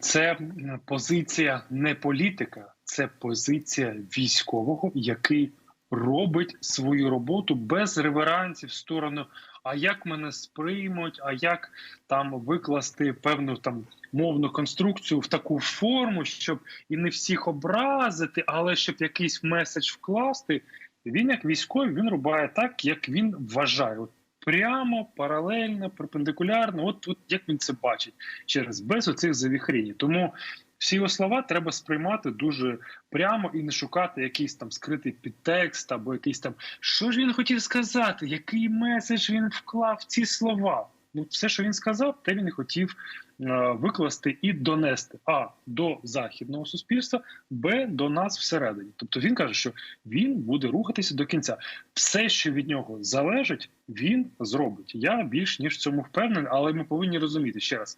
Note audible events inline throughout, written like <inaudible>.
Це позиція не політика, це позиція військового, який робить свою роботу без реверансів в сторону. А як мене сприймуть, а як там викласти певну там мовну конструкцію в таку форму, щоб і не всіх образити, але щоб якийсь меседж вкласти. Він як військовий він рубає так, як він вважає. Прямо, паралельно, перпендикулярно. От, от як він це бачить через без оцих завіхрінь. Тому всі його слова треба сприймати дуже прямо і не шукати якийсь там скритий підтекст або якийсь там що ж він хотів сказати, який меседж він вклав в ці слова. Ну, все, що він сказав, те він і хотів викласти і донести а до західного суспільства, б до нас всередині. Тобто він каже, що він буде рухатися до кінця. Все, що від нього залежить, він зробить. Я більш ніж цьому впевнений, але ми повинні розуміти ще раз: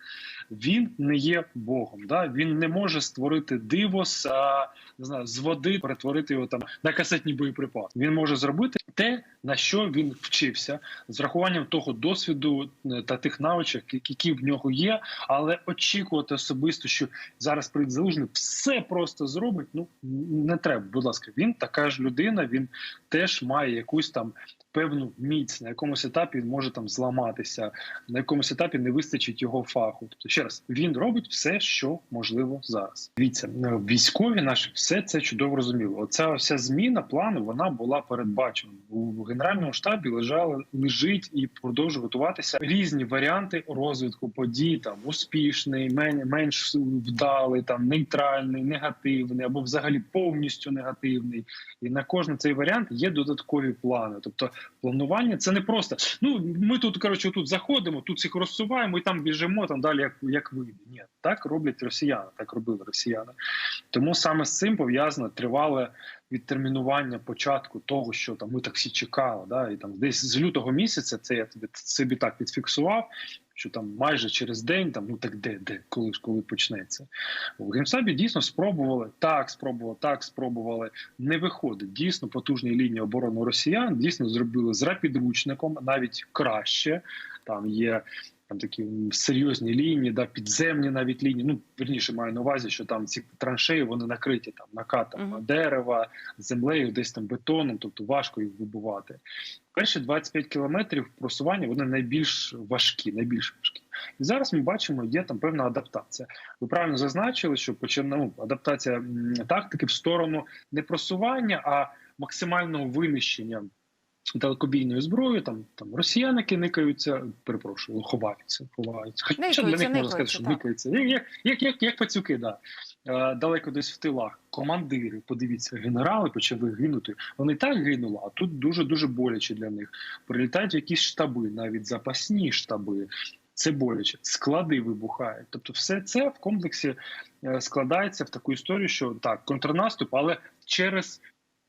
він не є Богом. Да? Він не може створити дивос, а не знаю, з води перетворити його там на касетні боєприпаси. Він може зробити те, на що він вчився, з врахуванням того досвіду е, та тих навичок, які в нього є, але очікувати особисто, що зараз прийде залужний, все просто зробить. Ну не треба. Будь ласка, він така ж людина. Він теж має якусь там певну міць на якомусь етапі він може там зламатися, на якомусь етапі не вистачить його фаху. Тобто, ще раз він робить все, що можливо зараз. Дивіться, е, військові наші все це чудово розуміло. Оця вся зміна плану вона була передбачена у генеральному штабі. Лежали лежить і продовжує готуватися різні варіанти розвитку подій. Там успішний, менш вдалий, там нейтральний, негативний або взагалі повністю негативний. І на кожен цей варіант є додаткові плани. Тобто, планування це не просто. Ну ми тут коротше тут заходимо, тут всіх розсуваємо і там біжимо там далі, як як вийде. Ні, так роблять росіяни, так робили росіяни. Тому саме з цим пов'язано тривале відтермінування початку того, що там ми так всі чекали. Да, І там десь з лютого місяця це я тобі собі так підфіксував. Що там майже через день, там ну так де, де, коли ж коли почнеться в Гримсабі дійсно спробували так, спробували, так спробували. Не виходить дійсно потужні лінії оборони росіян. Дійсно зробили з рапідручником навіть краще. Там є там такі серйозні лінії, да підземні навіть лінії. Ну верніше маю на увазі, що там ці траншеї вони накриті там накатом uh -huh. дерева, землею, десь там бетоном, тобто важко їх вибувати. Перші 25 кілометрів просування вони найбільш важкі, найбільш важкі. І зараз ми бачимо, є там певна адаптація. Ви правильно зазначили, що починає ну, адаптація тактики в сторону не просування, а максимального винищення далекобійною зброєю, там там росіяни никаються, перепрошую, ховаються, ховаються. Хоча для них можна сказати, що никаються. Як як, як, як, як пацюки, да. Е, далеко десь в тилах. Командири, подивіться, генерали почали гинути. Вони так гинули, а тут дуже дуже боляче для них. Прилітають якісь штаби, навіть запасні штаби. Це боляче, склади вибухають. Тобто, все це в комплексі е, складається в таку історію, що так, контрнаступ, але через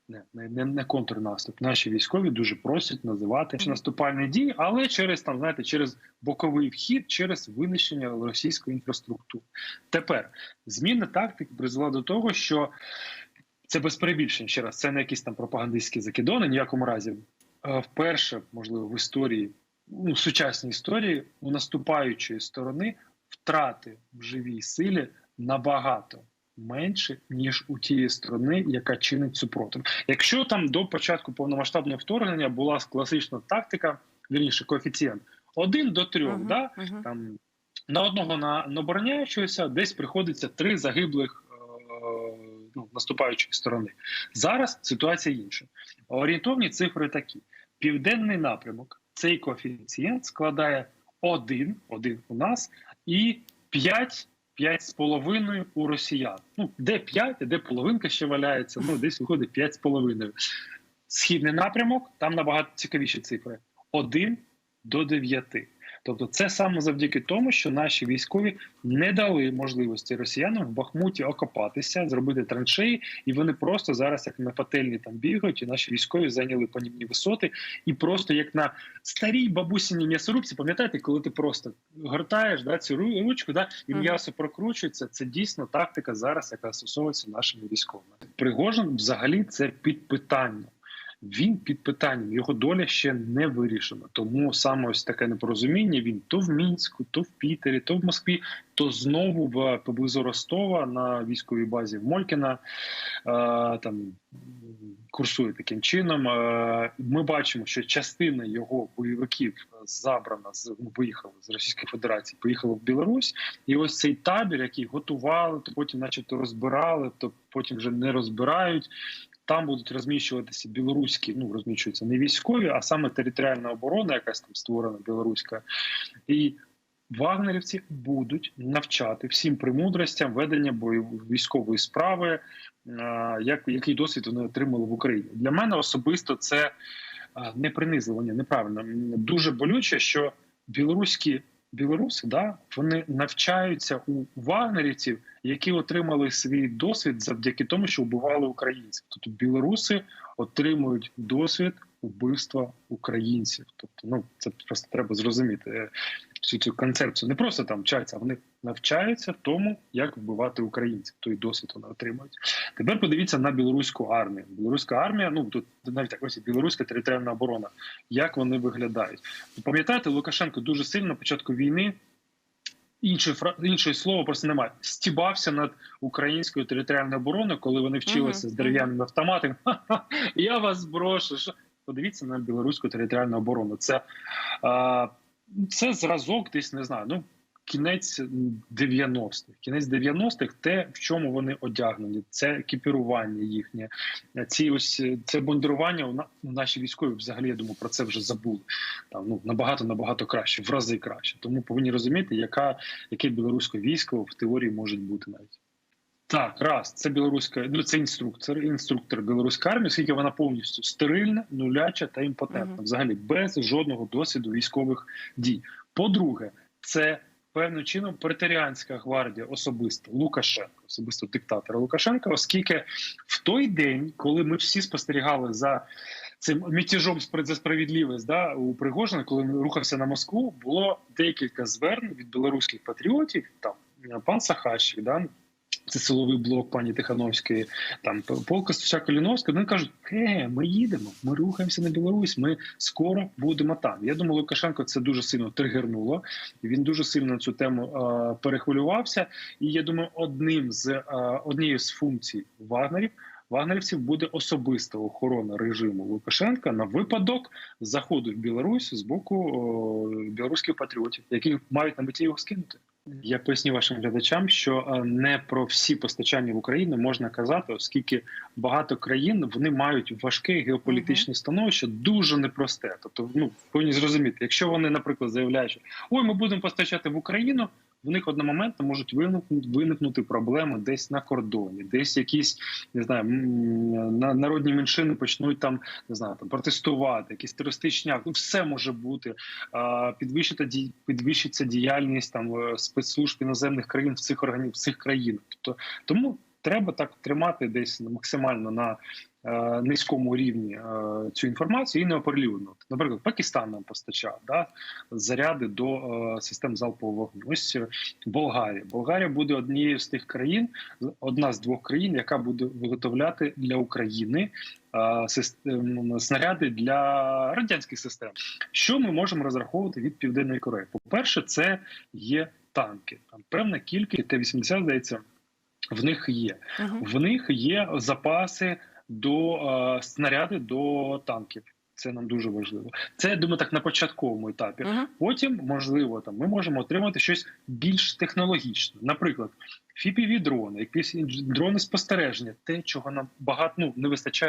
не не, не контрнаступ. Наші військові дуже просять називати наступальні дії, але через там, знаєте, через боковий вхід, через винищення російської інфраструктури. Тепер зміна тактики призвела до того, що це без перебільшень ще раз. Це не якісь там пропагандистські закидони. Ніякому разі вперше, можливо, в історії, ну сучасній історії у наступаючої сторони втрати в живій силі набагато менше ніж у тієї сторони, яка чинить супротив. Якщо там до початку повномасштабного вторгнення була класична тактика, вірніше коефіцієнт один до трьох, uh -huh, да uh -huh. там на одного на обороняючогося десь приходиться три загиблих е, ну, наступаючої сторони. Зараз ситуація інша. Орієнтовні цифри такі: південний напрямок, цей коефіцієнт складає один, один у нас і 5 П'ять з половиною у росіян. Ну, де 5, де половинка ще валяється, ну десь виходить п'ять з половиною. Східний напрямок, там набагато цікавіші цифри: один до дев'яти. Тобто, це саме завдяки тому, що наші військові не дали можливості росіянам в Бахмуті окопатися, зробити траншеї, і вони просто зараз, як на пательні, там бігають, і наші військові зайняли панівні висоти, і просто як на старій бабусіній м'ясорубці, пам'ятаєте, коли ти просто гортаєш да, цю ручку, да, і м'ясо прокручується. Це дійсно тактика зараз, яка стосовується нашими військовими. Пригожин взагалі це під питанням. Він під питанням. Його доля ще не вирішена. Тому саме ось таке непорозуміння. Він то в мінську, то в Пітері, то в Москві, то знову в поблизу Ростова на військовій базі в Молькіна. Е, там курсує таким чином. Е, Ми бачимо, що частина його бойовиків забрана з ну, поїхали з Російської Федерації, поїхали в Білорусь, і ось цей табір, який готували, то потім, начебто, розбирали, то потім вже не розбирають. Там будуть розміщуватися білоруські, ну розміщуються не військові, а саме територіальна оборона, якась там створена білоруська, і вагнерівці будуть навчати всім премудростям ведення бойової військової справи, е, як який досвід вони отримали в Україні. Для мене особисто це е, не принизливання, неправильно дуже болюче, що білоруські білоруси да вони навчаються у вагнерівців, які отримали свій досвід завдяки тому, що вбивали українців. Тобто білоруси отримують досвід убивства українців. Тобто, ну це просто треба зрозуміти всю цю концепцію. Не просто там вчаться, а вони навчаються тому, як вбивати українців. Той досвід вони отримують. Тепер подивіться на білоруську армію. Білоруська армія, ну тут навіть так ось білоруська територіальна оборона. Як вони виглядають? Пам'ятаєте, Лукашенко дуже сильно на початку війни. Іншої іншої слова просто немає. Стібався над українською територіальною обороною, коли вони вчилися Мгм, з дерев'яними автоматами. <laughs> Ха-ха, я вас брошу. Подивіться на білоруську територіальну оборону. Це, а, це зразок, десь не знаю. Ну кінець 90-х. Кінець 90-х, те, в чому вони одягнені, це екіпірування їхнє, ці ось це у наші військові взагалі я думаю, про це вже забули. Там ну набагато набагато краще, в рази краще. Тому повинні розуміти, яка яке білоруське військо в теорії може бути навіть. Так, раз це білоруська, ну це інструктор, інструктор білоруської армії, оскільки вона повністю стерильна, нуляча та імпотентна, Мгм. взагалі без жодного досвіду військових дій. По-друге, це певним чином претеріанська гвардія особисто Лукашенка, особисто диктатора Лукашенка, оскільки в той день, коли ми всі спостерігали за цим мятежом за справедливість да, у Пригожина, коли він рухався на Москву, було декілька звернень від білоруських патріотів. Там пан Сахащик, да, це силовий блок пані Тихановської, там полка Стуча Каліновська. Вони кажуть, е, ми їдемо, ми рухаємося на Білорусь, ми скоро будемо там. Я думаю, Лукашенко це дуже сильно тригернуло. Він дуже сильно на цю тему е, перехвилювався. І я думаю, одним з е, однією з функцій Вагнерів. Вагнерівців буде особиста охорона режиму Лукашенка на випадок заходу в Білорусь з боку о, білоруських патріотів, які мають на меті його скинути. Я поясню вашим глядачам, що е, не про всі постачання в Україну можна казати, оскільки багато країн вони мають важке геополітичне становище, дуже непросте. Тобто, ну повинні зрозуміти, якщо вони, наприклад, заявляють, що ой, ми будемо постачати в Україну. В них одномоментно можуть виникнути, виникнути проблеми десь на кордоні, десь якісь не знаю, народні меншини почнуть там не знаю, там протестувати, якісь терористичні акти. Ну, все може бути. Підвищити підвищиться діяльність там е, спецслужб іноземних країн в цих органів в цих країнах. Тобто тому треба так тримати десь максимально на е, низькому рівні е, цю інформацію і не оприлюднити. Наприклад, Пакистан нам постачав да, заряди до е, систем залпового вогню. Ось е, Болгарія. Болгарія буде однією з тих країн, одна з двох країн, яка буде виготовляти для України е, систем, снаряди для радянських систем. Що ми можемо розраховувати від Південної Кореї? По-перше, це є танки. Там певна кількість Т-80, здається, в них є. Мгм. В них є запаси до е, снаряди до танків. Це нам дуже важливо. Це я думаю, так на початковому етапі. Мгм. Потім, можливо, там ми можемо отримати щось більш технологічне. Наприклад, fpv дрони якісь дрони спостереження, те, чого нам багато ну, не вистачає.